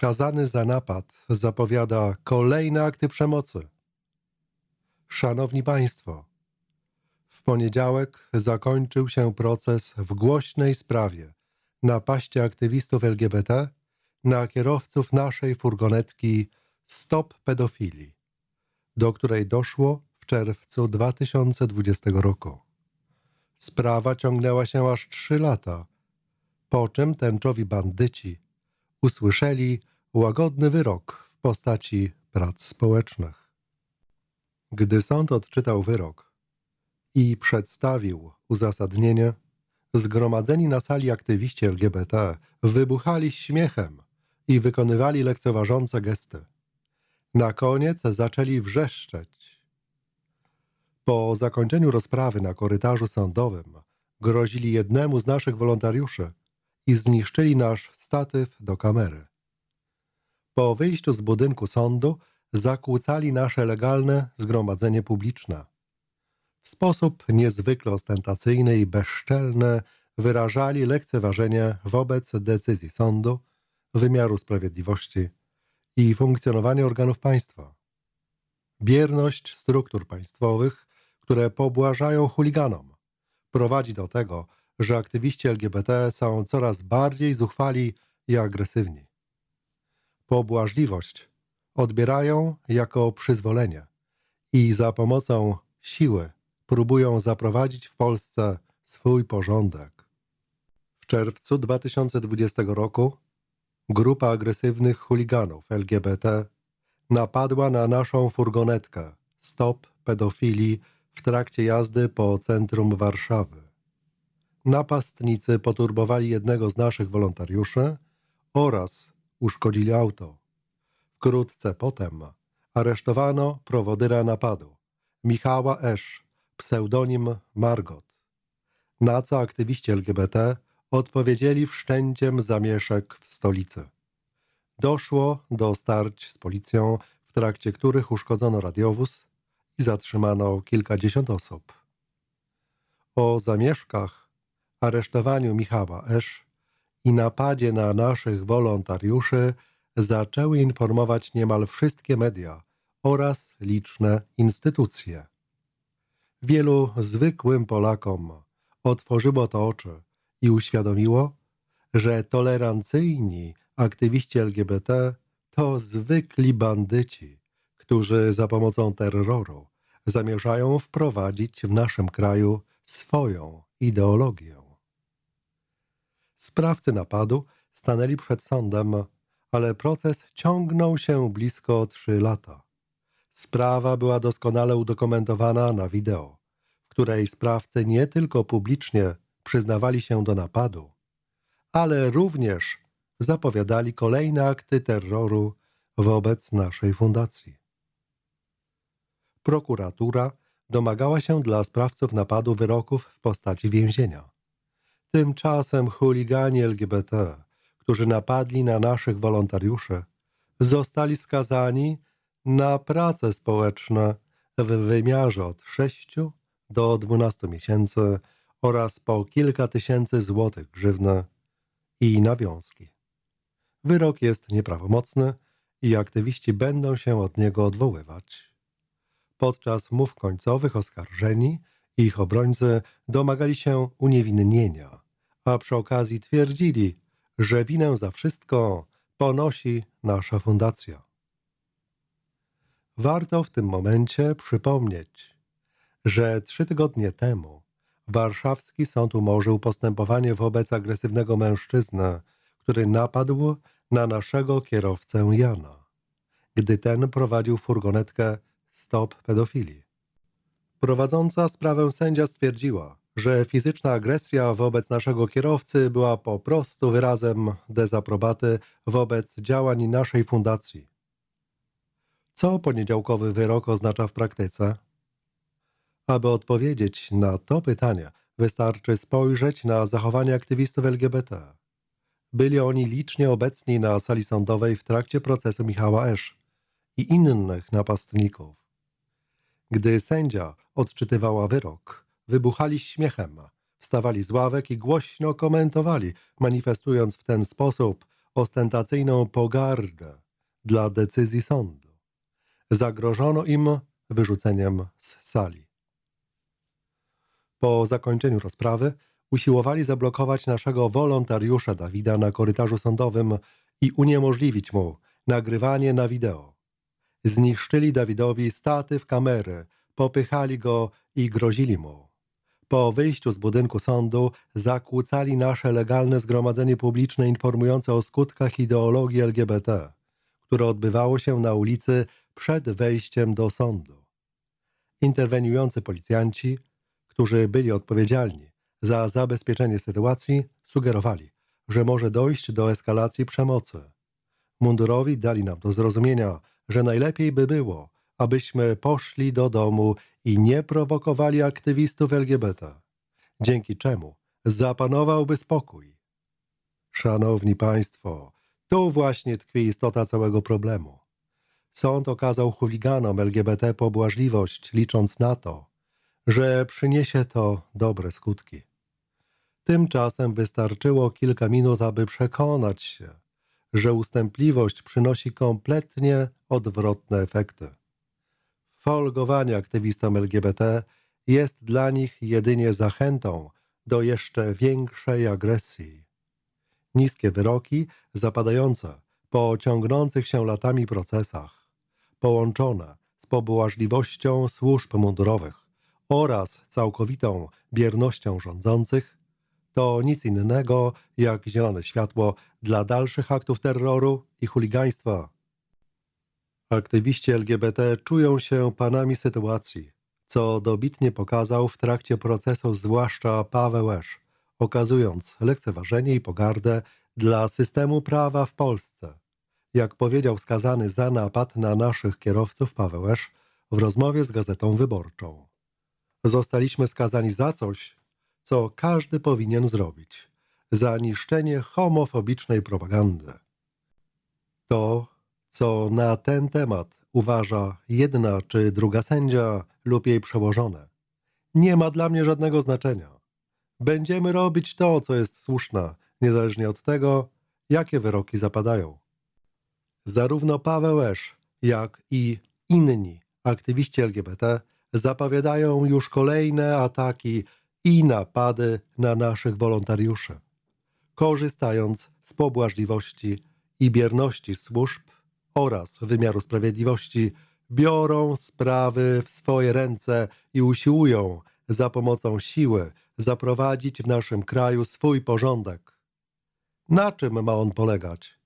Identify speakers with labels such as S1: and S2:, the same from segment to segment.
S1: skazany za napad zapowiada kolejne akty przemocy. Szanowni Państwo, w poniedziałek zakończył się proces w głośnej sprawie napaści aktywistów LGBT na kierowców naszej furgonetki Stop Pedofilii, do której doszło w czerwcu 2020 roku. Sprawa ciągnęła się aż trzy lata, po czym tęczowi bandyci usłyszeli łagodny wyrok w postaci prac społecznych. Gdy sąd odczytał wyrok i przedstawił uzasadnienie, zgromadzeni na sali aktywiści LGBT wybuchali śmiechem i wykonywali lekceważące gesty. Na koniec zaczęli wrzeszczeć. Po zakończeniu rozprawy na korytarzu sądowym grozili jednemu z naszych wolontariuszy i zniszczyli nasz statyw do kamery. Po wyjściu z budynku sądu zakłócali nasze legalne zgromadzenie publiczne. W sposób niezwykle ostentacyjny i bezczelny wyrażali lekceważenie wobec decyzji sądu, wymiaru sprawiedliwości i funkcjonowania organów państwa. Bierność struktur państwowych, które pobłażają chuliganom, prowadzi do tego, że aktywiści LGBT są coraz bardziej zuchwali i agresywni. Pobłażliwość odbierają jako przyzwolenie i za pomocą siły próbują zaprowadzić w Polsce swój porządek. W czerwcu 2020 roku grupa agresywnych chuliganów LGBT napadła na naszą furgonetkę Stop Pedofilii w trakcie jazdy po centrum Warszawy. Napastnicy poturbowali jednego z naszych wolontariuszy oraz uszkodzili auto. Wkrótce potem aresztowano prowodyra napadu, Michała Esz, pseudonim Margot. Na co aktywiści LGBT odpowiedzieli wszczęciem zamieszek w stolicy. Doszło do starć z policją, w trakcie których uszkodzono radiowóz i zatrzymano kilkadziesiąt osób. O zamieszkach, aresztowaniu Michała Esz i napadzie na naszych wolontariuszy zaczęły informować niemal wszystkie media oraz liczne instytucje. Wielu zwykłym Polakom otworzyło to oczy i uświadomiło, że tolerancyjni aktywiści LGBT to zwykli bandyci, którzy za pomocą terroru zamierzają wprowadzić w naszym kraju swoją ideologię. Sprawcy napadu stanęli przed sądem, ale proces ciągnął się blisko trzy lata. Sprawa była doskonale udokumentowana na wideo, w której sprawcy nie tylko publicznie przyznawali się do napadu, ale również zapowiadali kolejne akty terroru wobec naszej fundacji. Prokuratura domagała się dla sprawców napadu wyroków w postaci więzienia. Tymczasem chuligani LGBT, którzy napadli na naszych wolontariuszy, zostali skazani na prace społeczne w wymiarze od 6 do 12 miesięcy oraz po kilka tysięcy złotych grzywny i nawiązki. Wyrok jest nieprawomocny i aktywiści będą się od niego odwoływać. Podczas mów końcowych oskarżeni i ich obrońcy domagali się uniewinnienia, a przy okazji twierdzili, że winę za wszystko ponosi nasza fundacja. Warto w tym momencie przypomnieć, że trzy tygodnie temu warszawski sąd umorzył postępowanie wobec agresywnego mężczyzny, który napadł na naszego kierowcę Jana, gdy ten prowadził furgonetkę Stop Pedofilii. Prowadząca sprawę sędzia stwierdziła, że fizyczna agresja wobec naszego kierowcy była po prostu wyrazem dezaprobaty wobec działań naszej fundacji. Co poniedziałkowy wyrok oznacza w praktyce? Aby odpowiedzieć na to pytanie, wystarczy spojrzeć na zachowanie aktywistów LGBT. Byli oni licznie obecni na sali sądowej w trakcie procesu Michała Esz i innych napastników. Gdy sędzia odczytywała wyrok, wybuchali śmiechem, wstawali z ławek i głośno komentowali, manifestując w ten sposób ostentacyjną pogardę dla decyzji sądu. Zagrożono im wyrzuceniem z sali. Po zakończeniu rozprawy usiłowali zablokować naszego wolontariusza Dawida na korytarzu sądowym i uniemożliwić mu nagrywanie na wideo. Zniszczyli Dawidowi statyw kamery, popychali go i grozili mu. Po wyjściu z budynku sądu zakłócali nasze legalne zgromadzenie publiczne informujące o skutkach ideologii LGBT, które odbywało się na ulicy przed wejściem do sądu. Interweniujący policjanci, którzy byli odpowiedzialni za zabezpieczenie sytuacji, sugerowali, że może dojść do eskalacji przemocy. Mundurowi dali nam do zrozumienia, że najlepiej by było, abyśmy poszli do domu i nie prowokowali aktywistów LGBT, dzięki czemu zapanowałby spokój. Szanowni Państwo, tu właśnie tkwi istota całego problemu. Sąd okazał chuliganom LGBT pobłażliwość, licząc na to, że przyniesie to dobre skutki. Tymczasem wystarczyło kilka minut, aby przekonać się, że ustępliwość przynosi kompletnie odwrotne efekty. Folgowanie aktywistom LGBT jest dla nich jedynie zachętą do jeszcze większej agresji. Niskie wyroki, zapadające po ciągnących się latami procesach, połączone z pobłażliwością służb mundurowych oraz całkowitą biernością rządzących, to nic innego jak zielone światło dla dalszych aktów terroru i chuligaństwa. Aktywiści LGBT czują się panami sytuacji, co dobitnie pokazał w trakcie procesu zwłaszcza Paweł Esz, okazując lekceważenie i pogardę dla systemu prawa w Polsce. Jak powiedział skazany za napad na naszych kierowców Paweł Esz w rozmowie z Gazetą Wyborczą. Zostaliśmy skazani za coś, co każdy powinien zrobić. Za niszczenie homofobicznej propagandy. To, co na ten temat uważa jedna czy druga sędzia lub jej przełożone, nie ma dla mnie żadnego znaczenia. Będziemy robić to, co jest słuszne, niezależnie od tego, jakie wyroki zapadają. Zarówno Paweł Esz, jak i inni aktywiści LGBT zapowiadają już kolejne ataki i napady na naszych wolontariuszy, korzystając z pobłażliwości i bierności służb oraz wymiaru sprawiedliwości, biorą sprawy w swoje ręce i usiłują za pomocą siły zaprowadzić w naszym kraju swój porządek. Na czym ma on polegać?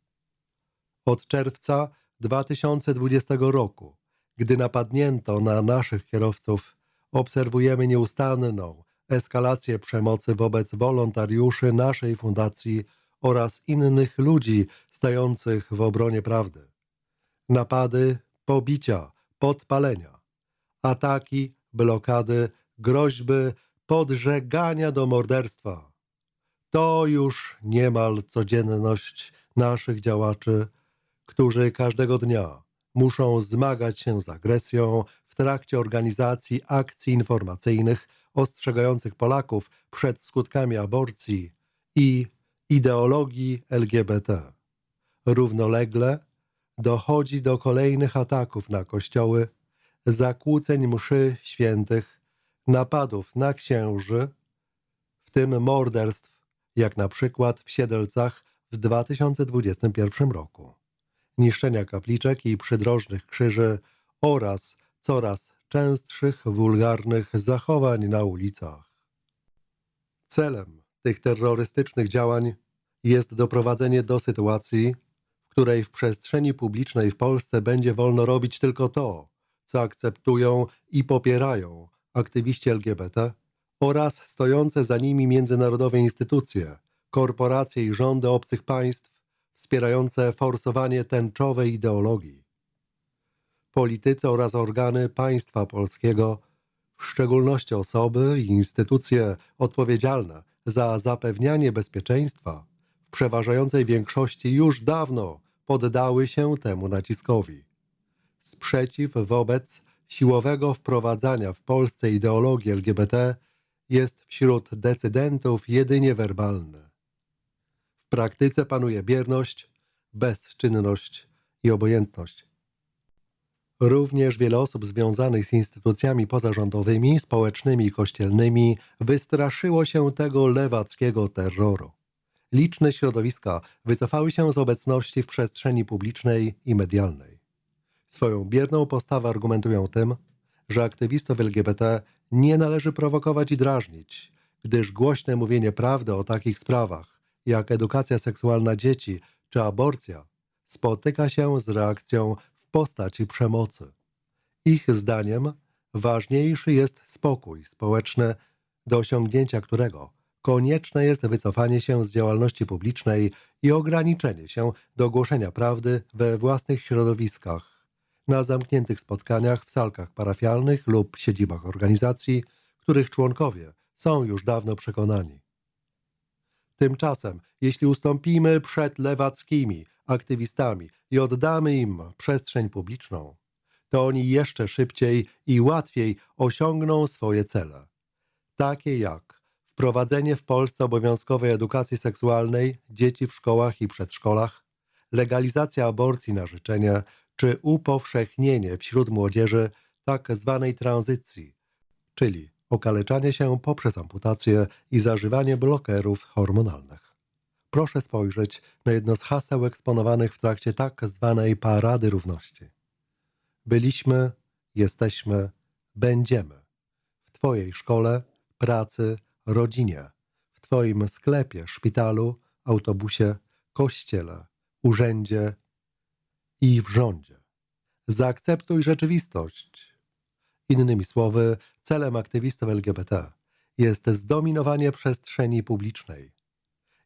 S1: Od czerwca 2020 roku, gdy napadnięto na naszych kierowców, obserwujemy nieustanną eskalację przemocy wobec wolontariuszy naszej fundacji oraz innych ludzi stających w obronie prawdy. Napady, pobicia, podpalenia, ataki, blokady, groźby, podżegania do morderstwa. To już niemal codzienność naszych działaczy, którzy każdego dnia muszą zmagać się z agresją w trakcie organizacji akcji informacyjnych ostrzegających Polaków przed skutkami aborcji i ideologii LGBT. Równolegle dochodzi do kolejnych ataków na kościoły, zakłóceń mszy świętych, napadów na księży, w tym morderstw, jak na przykład w Siedlcach w 2021 roku, niszczenia kapliczek i przydrożnych krzyży oraz coraz częstszych wulgarnych zachowań na ulicach. Celem tych terrorystycznych działań jest doprowadzenie do sytuacji, której w przestrzeni publicznej w Polsce będzie wolno robić tylko to, co akceptują i popierają aktywiści LGBT oraz stojące za nimi międzynarodowe instytucje, korporacje i rządy obcych państw wspierające forsowanie tęczowej ideologii politycy oraz organy państwa polskiego, w szczególności osoby i instytucje odpowiedzialne za zapewnianie bezpieczeństwa, w przeważającej większości już dawno poddały się temu naciskowi. Sprzeciw wobec siłowego wprowadzania w Polsce ideologii LGBT jest wśród decydentów jedynie werbalny. W praktyce panuje bierność, bezczynność i obojętność. Również wiele osób związanych z instytucjami pozarządowymi, społecznymi i kościelnymi wystraszyło się tego lewackiego terroru. Liczne środowiska wycofały się z obecności w przestrzeni publicznej i medialnej. Swoją bierną postawę argumentują tym, że aktywistów LGBT nie należy prowokować i drażnić, gdyż głośne mówienie prawdy o takich sprawach, jak edukacja seksualna dzieci czy aborcja, spotyka się z reakcją w postaci przemocy. Ich zdaniem ważniejszy jest spokój społeczny, do osiągnięcia którego konieczne jest wycofanie się z działalności publicznej i ograniczenie się do głoszenia prawdy we własnych środowiskach, na zamkniętych spotkaniach w salkach parafialnych lub siedzibach organizacji, których członkowie są już dawno przekonani. Tymczasem, jeśli ustąpimy przed lewackimi aktywistami i oddamy im przestrzeń publiczną, to oni jeszcze szybciej i łatwiej osiągną swoje cele, takie jak wprowadzenie w Polsce obowiązkowej edukacji seksualnej dzieci w szkołach i przedszkolach, legalizacja aborcji na życzenie czy upowszechnienie wśród młodzieży tak zwanej tranzycji, czyli okaleczanie się poprzez amputację i zażywanie blokerów hormonalnych. Proszę spojrzeć na jedno z haseł eksponowanych w trakcie tak zwanej Parady Równości. Byliśmy, jesteśmy, będziemy w Twojej szkole, pracy, rodzinie, w Twoim sklepie, szpitalu, autobusie, kościele, urzędzie i w rządzie. Zaakceptuj rzeczywistość. Innymi słowy, celem aktywistów LGBT jest zdominowanie przestrzeni publicznej.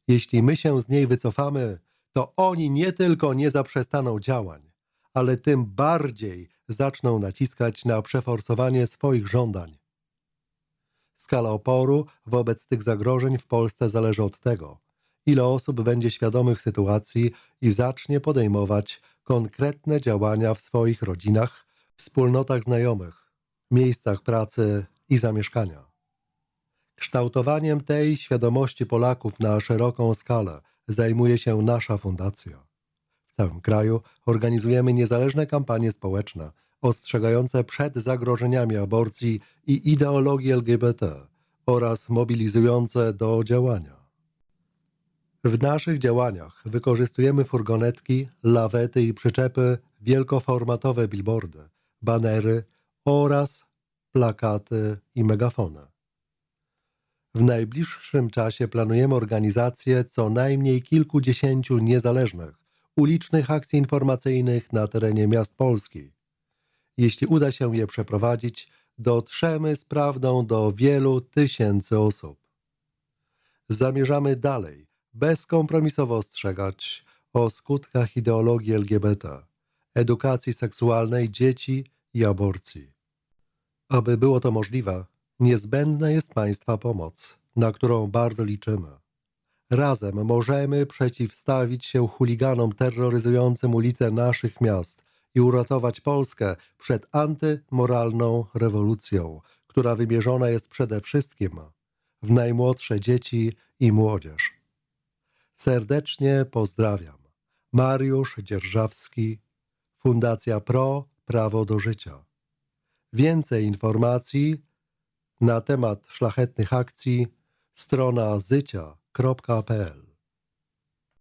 S1: Jeśli my się z niej wycofamy, to oni nie tylko nie zaprzestaną działań, ale tym bardziej zaczną naciskać na przeforsowanie swoich żądań. Skala oporu wobec tych zagrożeń w Polsce zależy od tego, ile osób będzie świadomych sytuacji i zacznie podejmować konkretne działania w swoich rodzinach, wspólnotach znajomych, miejscach pracy i zamieszkania. Kształtowaniem tej świadomości Polaków na szeroką skalę zajmuje się nasza fundacja. W całym kraju organizujemy niezależne kampanie społeczne ostrzegające przed zagrożeniami aborcji i ideologii LGBT oraz mobilizujące do działania. W naszych działaniach wykorzystujemy furgonetki, lawety i przyczepy, wielkoformatowe billboardy, banery oraz plakaty i megafony. W najbliższym czasie planujemy organizację co najmniej kilkudziesięciu niezależnych, ulicznych akcji informacyjnych na terenie miast Polski. Jeśli uda się je przeprowadzić, dotrzemy z prawdą do wielu tysięcy osób. Zamierzamy dalej bezkompromisowo ostrzegać o skutkach ideologii LGBT, edukacji seksualnej dzieci i aborcji. Aby było to możliwe, niezbędna jest Państwa pomoc, na którą bardzo liczymy. Razem możemy przeciwstawić się chuliganom terroryzującym ulice naszych miast i uratować Polskę przed antymoralną rewolucją, która wymierzona jest przede wszystkim w najmłodsze dzieci i młodzież. Serdecznie pozdrawiam. Mariusz Dzierżawski, Fundacja Pro Prawo do Życia. Więcej informacji na temat szlachetnych akcji strona zycia.pl